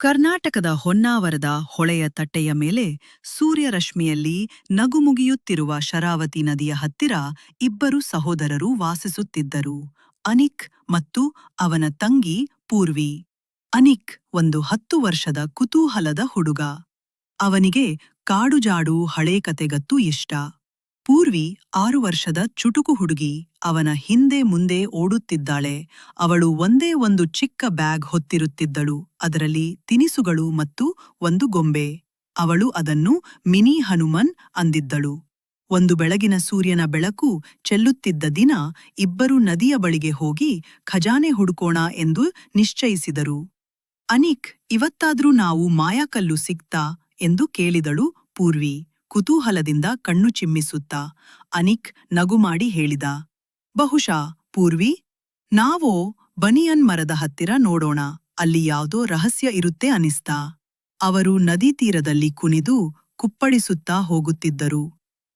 ಕರ್ನಾಟಕದ ಹೊನ್ನಾವರದ ಹೊಳೆಯ ತಟ್ಟೆಯ ಮೇಲೆ ಸೂರ್ಯರಶ್ಮಿಯಲ್ಲಿ ನಗುಮುಗಿಯುತ್ತಿರುವ ಶರಾವತಿ ನದಿಯ ಹತ್ತಿರ ಇಬ್ಬರು ಸಹೋದರರು ವಾಸಿಸುತ್ತಿದ್ದರು. ಅನಿಕ್ ಮತ್ತು ಅವನ ತಂಗಿ ಪೂರ್ವಿ. ಅನಿಕ್ ಒಂದು ಹತ್ತು ವರ್ಷದ ಕುತೂಹಲದ ಹುಡುಗ. ಅವನಿಗೆ ಕಾಡುಜಾಡು ಹಳೇ ಕತೆಗತ್ತು ಇಷ್ಟ. ಪೂರ್ವಿ ಆರು ವರ್ಷದ ಚುಟುಕು ಹುಡುಗಿ, ಅವನ ಹಿಂದೆ ಮುಂದೆ ಓಡುತ್ತಿದ್ದಾಳೆ. ಅವಳು ಒಂದೇ ಒಂದು ಚಿಕ್ಕ ಬ್ಯಾಗ್ ಹೊತ್ತಿರುತ್ತಿದ್ದಳು. ಅದರಲ್ಲಿ ತಿನಿಸುಗಳು ಮತ್ತು ಒಂದು ಗೊಂಬೆ. ಅವಳು ಅದನ್ನು ಮಿನಿ ಹನುಮನ್ ಅಂದಿದ್ದಳು. ಒಂದು ಬೆಳಗಿನ ಸೂರ್ಯನ ಬೆಳಕು ಚೆಲ್ಲುತ್ತಿದ್ದ ದಿನ ಇಬ್ಬರು ನದಿಯ ಬಳಿಗೆ ಹೋಗಿ, ಖಜಾನೆ ಹುಡುಕೋಣ ಎಂದು ನಿಶ್ಚಯಿಸಿದರು. ಅನಿಕ್, ಇವತ್ತಾದ್ರೂ ನಾವು ಮಾಯಾಕಲ್ಲು ಸಿಕ್ತಾ? ಎಂದು ಕೇಳಿದಳು ಪೂರ್ವಿ. ಕುತೂಹಲದಿಂದ ಕಣ್ಣು ಚಿಮ್ಮಿಸುತ್ತಾ ಅನಿಕ್ ನಗುಮಾಡಿ ಹೇಳಿದ, ಬಹುಶಃ, ಪೂರ್ವಿ, ನಾವೋ ಬನಿಯನ್ ಮರದ ಹತ್ತಿರ ನೋಡೋಣ, ಅಲ್ಲಿ ಯಾವುದೋ ರಹಸ್ಯ ಇರುತ್ತೆ ಅನಿಸ್ತಾ. ಅವರು ನದಿ ತೀರದಲ್ಲಿ ಕುಣಿದು ಕುಪ್ಪಳಿಸುತ್ತಾ ಹೋಗುತ್ತಿದ್ದರು.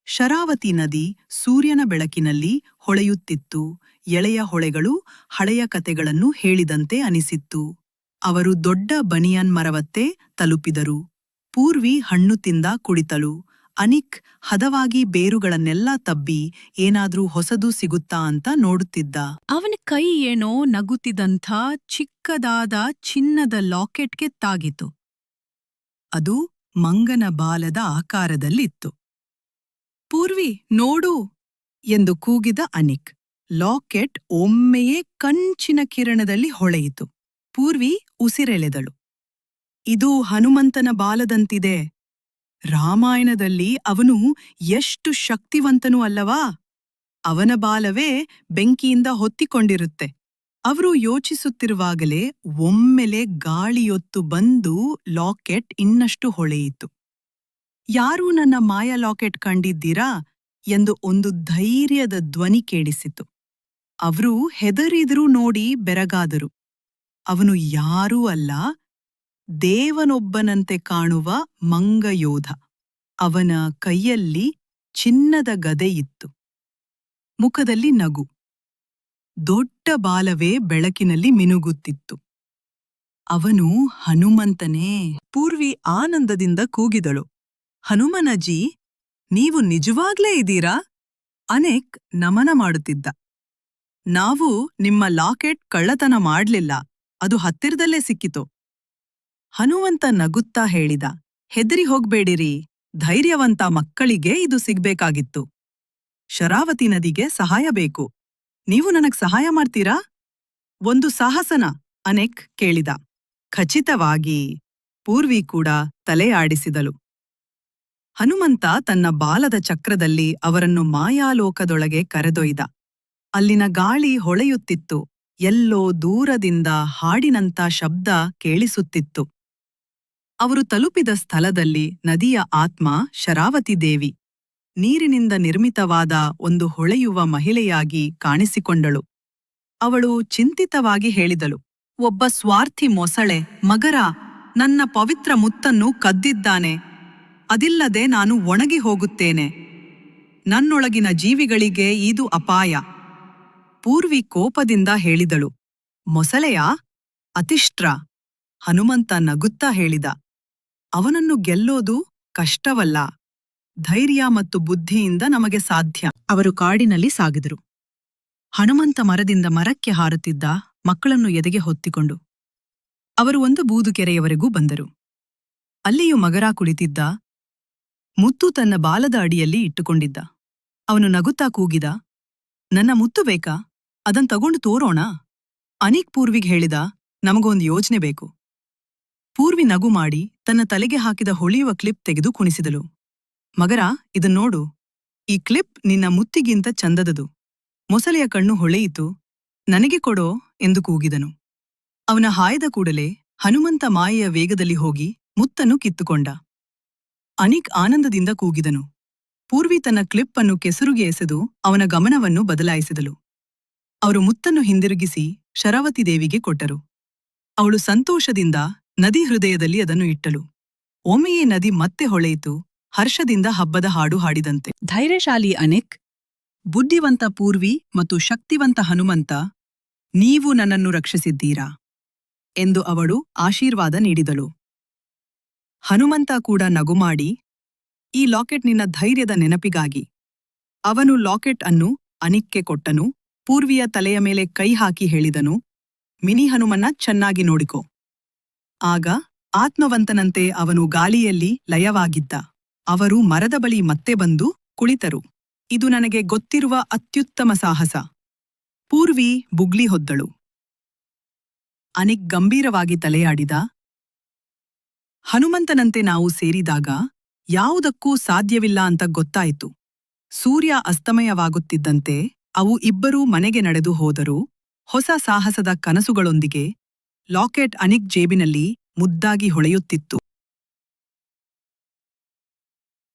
ಶರಾವತಿ ನದಿ ಸೂರ್ಯನ ಬೆಳಕಿನಲ್ಲಿ ಹೊಳೆಯುತ್ತಿತ್ತು. ಎಳೆಯ ಹೊಳೆಗಳು ಹಳೆಯ ಕತೆಗಳನ್ನು ಹೇಳಿದಂತೆ ಅನಿಸಿತ್ತು. ಅವರು ದೊಡ್ಡ ಬನಿಯನ್ ಮರವತ್ತೇ ತಲುಪಿದರು. ಪೂರ್ವಿ ಹಣ್ಣು ತಿಂದ ಕುಳಿತಳು. ಅನಿಕ್ ಹದವಾಗಿ ಬೇರುಗಳನ್ನೆಲ್ಲ ತಬ್ಬಿ ಏನಾದ್ರೂ ಹೊಸದು ಸಿಗುತ್ತಾ ಅಂತ ನೋಡುತ್ತಿದ್ದ. ಅವನ ಕೈ ಏನೋ ನಗುತ್ತಿದ್ದಂಥ ಚಿಕ್ಕದಾದ ಚಿನ್ನದ ಲಾಕೆಟ್ಗೆ ತಾಗಿತು. ಅದು ಮಂಗನ ಬಾಲದ ಆಕಾರದಲ್ಲಿತ್ತು. ಪೂರ್ವಿ, ನೋಡು! ಎಂದು ಕೂಗಿದ ಅನಿಕ್ ಲಾಕೆಟ್ ಒಮ್ಮೆಯೇ ಕಂಚಿನ ಕಿರಣದಲ್ಲಿ ಹೊಳೆಯಿತು. ಪೂರ್ವಿ ಉಸಿರೆಳೆದಳು. ಇದು ಹನುಮಂತನ ಬಾಲದಂತಿದೆ. ರಾಮಾಯಣದಲ್ಲಿ ಅವನು ಎಷ್ಟು ಶಕ್ತಿವಂತನೂ ಅಲ್ಲವಾ? ಅವನ ಬಾಲವೇ ಬೆಂಕಿಯಿಂದ ಹೊತ್ತಿಕೊಂಡಿರುತ್ತೆ. ಅವರು ಯೋಚಿಸುತ್ತಿರುವಾಗಲೇ ಒಮ್ಮೆಲೆ ಗಾಳಿಯೊತ್ತು ಬಂದು ಲಾಕೆಟ್ ಇನ್ನಷ್ಟು ಹೊಳೆಯಿತು. ಯಾರೂ ನನ್ನ ಮಾಯ ಲಾಕೆಟ್ ಕಂಡಿದ್ದೀರಾ? ಎಂದು ಒಂದು ಧೈರ್ಯದ ಧ್ವನಿ ಕೇಳಿಸಿತು. ಅವರು ಹೆದರಿದರೂ ನೋಡಿ ಬೆರಗಾದರು. ಅವನು ಯಾರೂ ಅಲ್ಲ ದೇವನೊಬ್ಬನಂತೆ ಕಾಣುವ ಮಂಗಯೋಧ. ಅವನ ಕೈಯಲ್ಲಿ ಚಿನ್ನದ ಗದೆಯಿತ್ತು ಮುಖದಲ್ಲಿ ನಗು. ದೊಡ್ಡ ಬಾಲವೇ ಬೆಳಕಿನಲ್ಲಿ ಮಿನುಗುತ್ತಿತ್ತು. ಅವನು ಹನುಮಂತನೇ. ಪೂರ್ವಿ ಆನಂದದಿಂದ ಕೂಗಿದಳು. ಹನುಮನಜಿ, ನೀವು ನಿಜವಾಗ್ಲೇ ಇದ್ದೀರಾ? ಅನೇಕ್ ನಮನ ಮಾಡುತ್ತಿದ್ದ. ನಾವು ನಿಮ್ಮ ಲಾಕೆಟ್ ಕಳ್ಳತನ ಮಾಡ್ಲಿಲ್ಲ. ಅದು ಹತ್ತಿರದಲ್ಲೇ ಸಿಕ್ಕಿತು. ಹನುಮಂತ ನಗುತ್ತಾ ಹೇಳಿದ, ಹೆದರಿ ಹೋಗ್ಬೇಡಿರಿ. ಧೈರ್ಯವಂತ ಮಕ್ಕಳಿಗೆ ಇದು ಸಿಗ್ಬೇಕಾಗಿತ್ತು. ಶರಾವತಿ ನದಿಗೆ ಸಹಾಯ ಬೇಕು. ನೀವು ನನಗ್ ಸಹಾಯ ಮಾಡ್ತೀರಾ? ಒಂದು ಸಾಹಸನ, ಅನೆಕ್ ಕೇಳಿದ. ಖಚಿತವಾಗಿ ಪೂರ್ವಿ ಕೂಡ ತಲೆ ಆಡಿಸಿದಳು. ಹನುಮಂತ ತನ್ನ ಬಾಲದ ಚಕ್ರದಲ್ಲಿ ಅವರನ್ನು ಮಾಯಾಲೋಕದೊಳಗೆ ಕರೆದೊಯ್ದ. ಅಲ್ಲಿನ ಗಾಳಿ ಹೊಳೆಯುತ್ತಿತ್ತು. ಎಲ್ಲೋ ದೂರದಿಂದ ಹಾಡಿನಂತ ಶಬ್ದ ಕೇಳಿಸುತ್ತಿತ್ತು. ಅವರು ತಲುಪಿದ ಸ್ಥಳದಲ್ಲಿ ನದಿಯ ಆತ್ಮ ಶರಾವತಿ ದೇವಿ. ನೀರಿನಿಂದ ನಿರ್ಮಿತವಾದ ಒಂದು ಹೊಳೆಯುವ ಮಹಿಳೆಯಾಗಿ ಕಾಣಿಸಿಕೊಂಡಳು. ಅವಳು ಚಿಂತಿತವಾಗಿ ಹೇಳಿದಳು, ಒಬ್ಬ ಸ್ವಾರ್ಥಿ ಮೊಸಳೆ, ಮಗರ, ನನ್ನ ಪವಿತ್ರ ಮುತ್ತನ್ನು ಕದ್ದಿದ್ದಾನೆ. ಅದಿಲ್ಲದೆ ನಾನು ಒಣಗಿ ಹೋಗುತ್ತೇನೆ. ನನ್ನೊಳಗಿನ ಜೀವಿಗಳಿಗೆ ಇದು ಅಪಾಯ ಪೂರ್ವಿ ಕೋಪದಿಂದ ಹೇಳಿದಳು, ಮೊಸಳೆಯಾ, ಅತಿಷ್ಟ್ರ. ಹನುಮಂತ ನಗುತ್ತಾ ಹೇಳಿದ ಅವನನ್ನು ಗೆಲ್ಲೋದು ಕಷ್ಟವಲ್ಲ. ಧೈರ್ಯ ಮತ್ತು ಬುದ್ಧಿಯಿಂದ ನಮಗೆ ಸಾಧ್ಯ. ಅವರು ಕಾಡಿನಲ್ಲಿ ಸಾಗಿದರು. ಹನುಮಂತ ಮರದಿಂದ ಮರಕ್ಕೆ ಹಾರುತ್ತಿದ್ದ ಮಕ್ಕಳನ್ನು ಎದೆಗೆ ಹೊತ್ತಿಕೊಂಡು ಅವರು ಒಂದು ಬೂದುಕೆರೆಯವರೆಗೂ ಬಂದರು. ಅಲ್ಲಿಯೂ ಮಗರ ಕುಳಿತಿದ್ದ ಮುತ್ತು ತನ್ನ ಬಾಲದ ಅಡಿಯಲ್ಲಿ ಇಟ್ಟುಕೊಂಡಿದ್ದ. ಅವನು ನಗುತ್ತಾ ಕೂಗಿದ, ನನ್ನ ಮುತ್ತು ಬೇಕಾ? ಅದನ್ ತಗೊಂಡು ತೋರೋಣ? ಅನಿಕ್ ಪೂರ್ವಿಗ್ ಹೇಳಿದ ನಮಗೊಂದು ಯೋಜನೆ ಬೇಕು. ಪೂರ್ವಿ ನಗು ಮಾಡಿ ತನ್ನ ತಲೆಗೆ ಹಾಕಿದ ಹೊಳೆಯುವ ಕ್ಲಿಪ್ ತೆಗೆದು ಕುಣಿಸಿದಳು. ಮಗರ ಇದನ್ನೋಡು ಈ ಕ್ಲಿಪ್ ನಿನ್ನ ಮುತ್ತಿಗಿಂತ ಚಂದದದು. ಮೊಸಲೆಯ ಕಣ್ಣು ಹೊಳೆಯಿತು. ನನಗೆ ಕೊಡೋ ಎಂದು ಕೂಗಿದನು. ಅವನ ಹಾಯದ ಕೂಡಲೇ ಹನುಮಂತ ಮಾಯೆಯ ವೇಗದಲ್ಲಿ ಹೋಗಿ ಮುತ್ತನ್ನು ಕಿತ್ತುಕೊಂಡ. ಅನಿಕ್ ಆನಂದದಿಂದ ಕೂಗಿದನು. ಪೂರ್ವಿ ತನ್ನ ಕ್ಲಿಪ್ ಅನ್ನು ಕೆಸರುಗೆ ಎಸೆದು ಅವನ ಗಮನವನ್ನು ಬದಲಾಯಿಸಿದಳು. ಅವರು ಮುತ್ತನ್ನು ಹಿಂದಿರುಗಿಸಿ ಶರಾವತಿ ದೇವಿಗೆ ಕೊಟ್ಟರು. ಅವಳು ಸಂತೋಷದಿಂದ ನದಿ ಹೃದಯದಲ್ಲಿ ಅದನ್ನು ಇಟ್ಟಳು. ಒಮ್ಮೆಯೇ ನದಿ ಮತ್ತೆ ಹೊಳೆಯಿತು. ಹರ್ಷದಿಂದ ಹಬ್ಬದ ಹಾಡು ಹಾಡಿದಂತೆ. ಧೈರ್ಯಶಾಲಿ ಅನೆಕ್, ಬುದ್ಧಿವಂತ ಪೂರ್ವಿ ಮತ್ತು ಶಕ್ತಿವಂತ ಹನುಮಂತ, ನೀವು ನನ್ನನ್ನು ರಕ್ಷಿಸಿದ್ದೀರಾ? ಎಂದು ಅವಳು ಆಶೀರ್ವಾದ ನೀಡಿದಳು. ಹನುಮಂತ ಕೂಡ ನಗುಮಾಡಿ ಈ ಲಾಕೆಟ್ ನಿನ್ನ ಧೈರ್ಯದ ನೆನಪಿಗಾಗಿ. ಅವನು ಲಾಕೆಟ್ ಅನ್ನು ಅನಿಕ್ಕೆ ಕೊಟ್ಟನು. ಪೂರ್ವಿಯ ತಲೆಯ ಮೇಲೆ ಕೈ ಹಾಕಿ ಹೇಳಿದನು, ಮಿನಿ ಹನುಮನ್ನ ಚೆನ್ನಾಗಿ ನೋಡಿಕೊ. ಆಗ ಆತ್ಮವಂತನಂತೆ ಅವನು ಗಾಳಿಯಲ್ಲಿ ಲಯವಾಗಿದ್ದ. ಅವರು ಮರದ ಬಳಿ ಮತ್ತೆ ಬಂದು ಕುಳಿತರು. ಇದು ನನಗೆ ಗೊತ್ತಿರುವ ಅತ್ಯುತ್ತಮ ಸಾಹಸ. ಪೂರ್ವಿ ಬುಗ್ಲಿ ಹೊದ್ದಳು. ಅನಿಕ್ ಗಂಭೀರವಾಗಿ ತಲೆಯಾಡಿದ. ಹನುಮಂತನಂತೆ ನಾವು ಸೇರಿದಾಗ ಯಾವುದಕ್ಕೂ ಸಾಧ್ಯವಿಲ್ಲ ಅಂತ ಗೊತ್ತಾಯಿತು. ಸೂರ್ಯ ಅಸ್ತಮಯವಾಗುತ್ತಿದ್ದಂತೆ ಅವು ಇಬ್ಬರೂ ಮನೆಗೆ ನಡೆದು ಹೋದರೂ. ಹೊಸ ಸಾಹಸದ ಕನಸುಗಳೊಂದಿಗೆ ಲಾಕೆಟ್ ಅನಿಕ್ ಜೇಬಿನಲ್ಲಿ ಮುದ್ದಾಗಿ ಹೊಳೆಯುತ್ತಿತ್ತು.